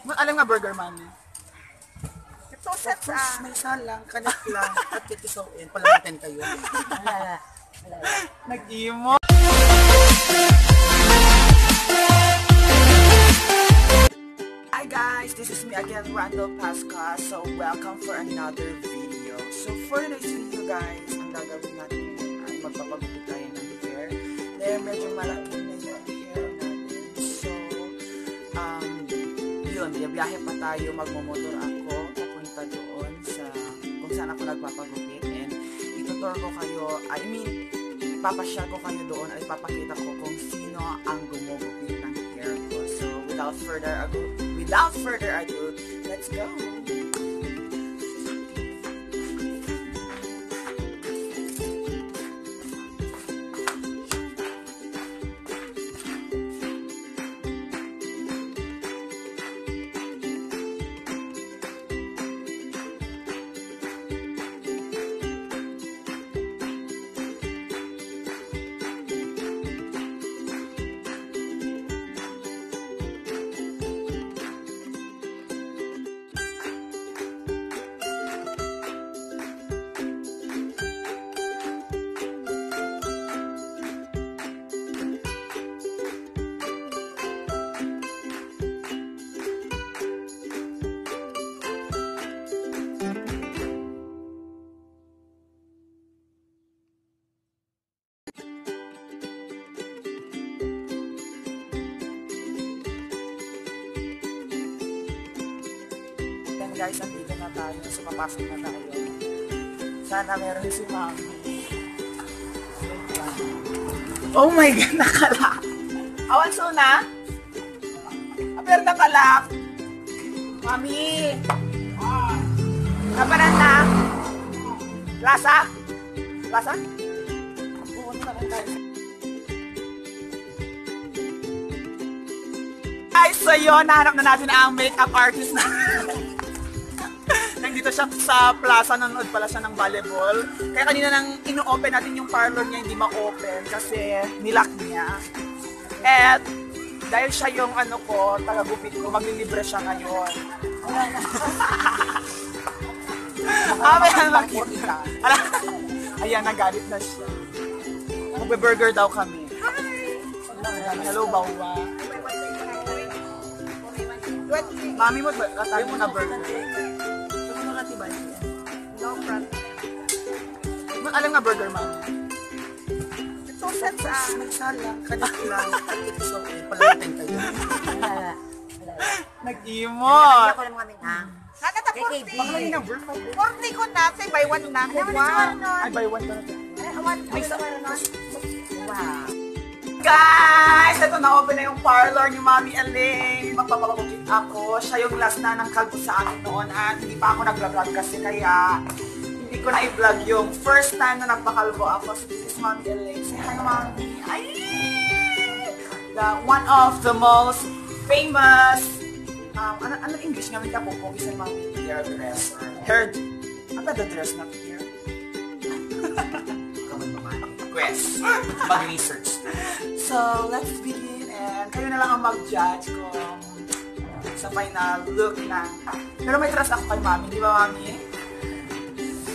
Alam nga burger mami. Ito sets ah. May salang, kanak lang, at titisawin. Palamatin kayo. Nag-imo. Hi guys, this is me again, Randall Pasca. So welcome for another video. So for this video guys, ang gagawin natin ay magpapagupit biyahe pa tayo, magmumotor ako, papunta doon sa kung saan ako nagpapagupit. And itutur ko kayo, I mean, papasyal ko kayo doon at papakita ko kung sino ang gumugupit ng hair ko. So, without further ado, without further ado, let's go! Guys, andito na tayo. So, papasok na tayo. Sana meron si Mami. Oh my God, nakalak. Awan so na? Aber nakalak. Mami. Kapanan na. Lasa? Lasa? Pumunta na tayo. Guys, so yun, nahanap na natin ang makeup artist na. Nandito siya sa plaza, nanonood pala siya ng volleyball. Kaya kanina nang ino-open natin yung parlor niya, hindi ma-open kasi nilock niya. At dahil siya yung ano ko, taga-gupit ko, maglilibre siya ngayon. Ah, may makita. Ayan, nagalit na siya. Magbe-burger daw kami. Hello, Bawa. Mami mo, tayo mo na burger. Front. Alam nga burger, mami. Ito sets ah. May salang, kanak lang, at titisawin. Palamatin kayo. Wala. Wala. Nag-imot. Ako lang kami na. Nakata Baka lang 40. yung number five. 40 ko na. Say buy one na. Wow. Ay, buy one na. Sa Wow. Guys! Ito na open na yung parlor ni Mami Elaine. Magpapapagupit ako. Siya yung last na ng kalbo sa akin noon at hindi pa ako nag-vlog kasi kaya hindi ko na i-vlog yung first time na nagpakalbo ako. So this is Mami Elaine. Say hi Mami. Ay! The one of the most famous um, ano, ano English nga may kapupong isa Mami hairdresser. Hair, ano the dress na hair? Quest. Mag-research. So, let's begin and kayo na lang ang mag-judge kung sa final look na. Pero may trust ako kay Mami, di ba Mami?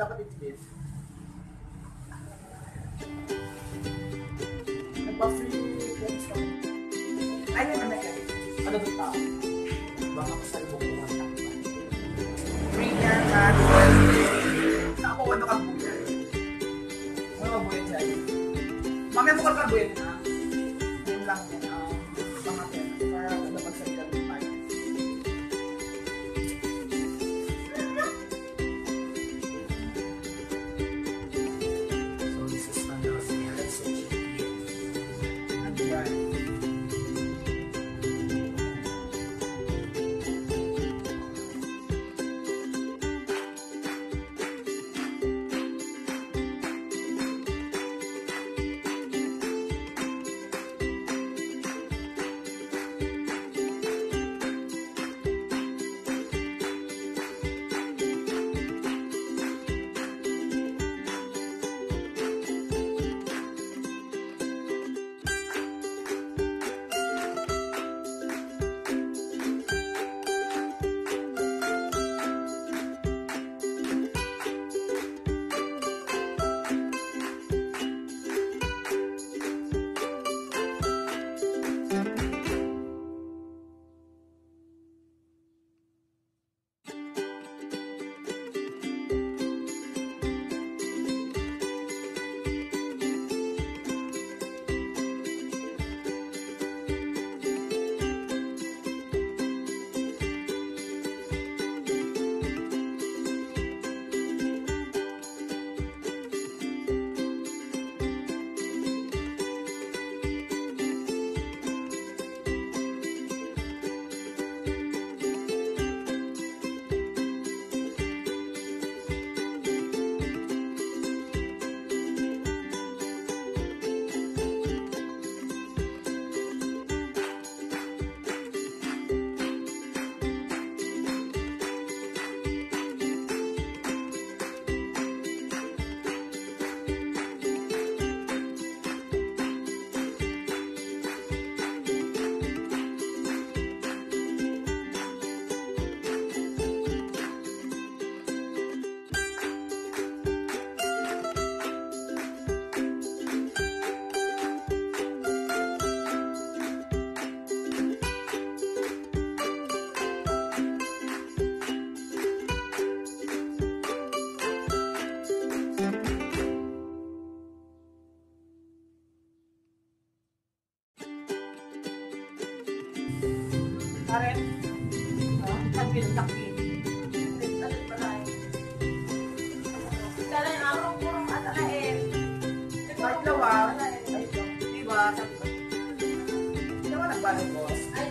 dapat i-flip. Nagpa-free friends ko. Ay, may naman kayo. Ano ba tao? Nagpintakit. Pintalit pa tayo. Yung. Kahit lawang. Diba? Hindi. Ay,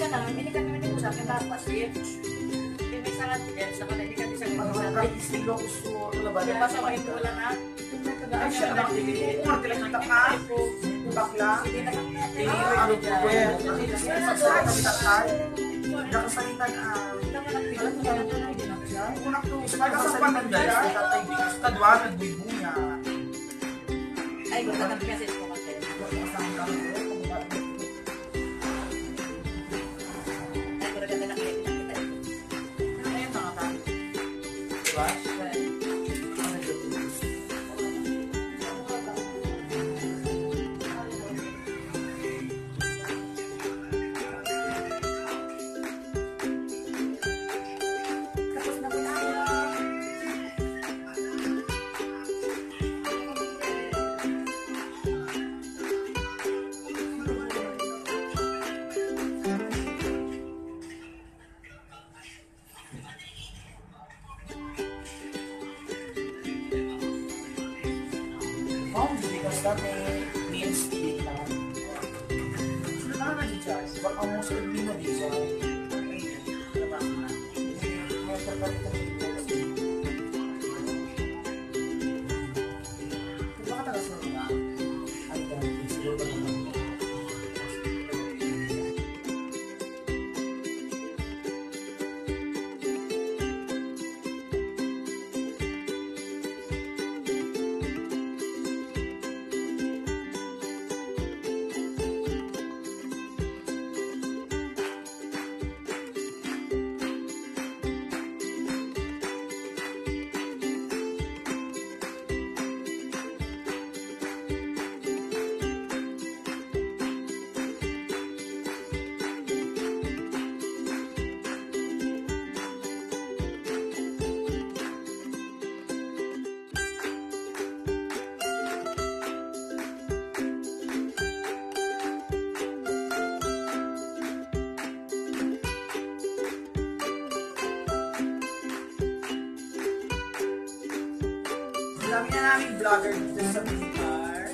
ka naman, hindi ka naman ko sa akin tapos pasit. Hindi may sangat yan, sa kanila, hindi ka di sa Ano kanila. ba? Estilo ko sa laban. Di ba sa mga ito wala na? Ay, siya lang. Umarte lang kita ka. Bakla. Ano po yan? Nakasalita na. Kunak to. Nakasalita na. Tatay Bigas. Kadwa, nagbibuya. Ay, kami kasi ito kasi. Ay, May pagkakita dami na namin vlogger dito sa Blitar.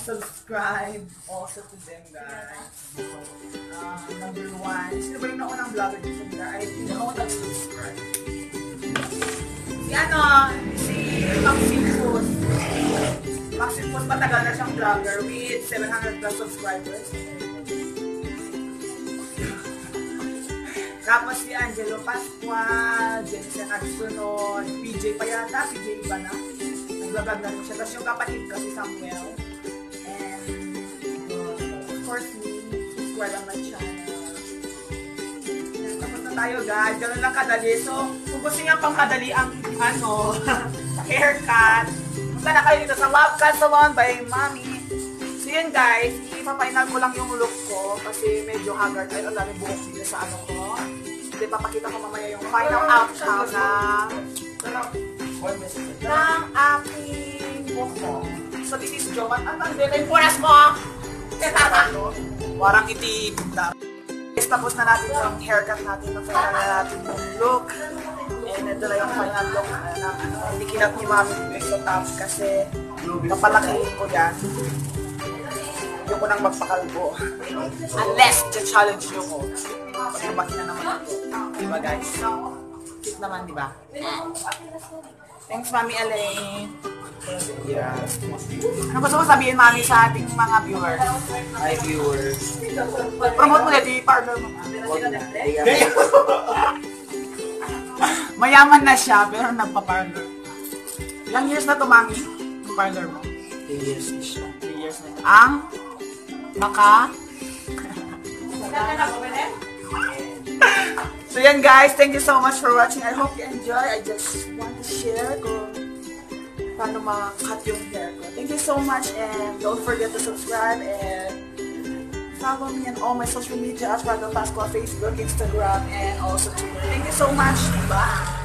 subscribe also to them, guys. Uh, number one. Sino ba yung naunang vlogger dito nila? Ay, yung naunang subscribe. Si ano, si. Maxine Food, matagal na siyang vlogger with 700 plus subscribers. Tapos si Angelo Pascual, Jensen Agsunod, PJ pa yata, PJ iba na. Nagbablog na siya. Tapos yung kapatid ko, si Samuel. And, uh, of course, me, subscribe ang my channel. Tapos na tayo guys, ganun lang kadali. So, kung gusto niya pang kadali ang ano, haircut, punta na kayo dito sa Webcat Salon by Mami. So yun guys, ipapainal ko lang yung look ko kasi medyo haggard. Ay, ang dami buhok dito sa ano ko. Hindi, papakita ko mamaya yung final outcome ng ng aking buhok. So this is Joman. Ang tanda na yung punas mo! Warang. Guys, tapos na natin yung haircut natin. Na-final na natin yung look. And ito na yung final look na hindi kinap ni Mami yung top kasi papalakihin ko yan. Ko nang magpakalbo. Unless, challenge nyo ko. Pag lumaki na naman ako. Diba guys? Cute naman, di ba? Thanks, Mami Elaine. Yeah. Ano gusto mo sabihin, Mami, sa ating mga viewers? Hi viewers. Promote mo yung partner mo. Na. Mayaman na siya, pero nagpa-parlor. Ilang years na to, Mami? Parlor mo? Three years na siya. 3 years na. Ang maka... So yan guys, thank you so much for watching. I hope you enjoy. I just want to share kung paano ma-cut yung hair ko. Thank you so much and don't forget to subscribe and follow me on all my social media as Randall Pasqua, Facebook, Instagram, and also Twitter. Thank you so much. Bye!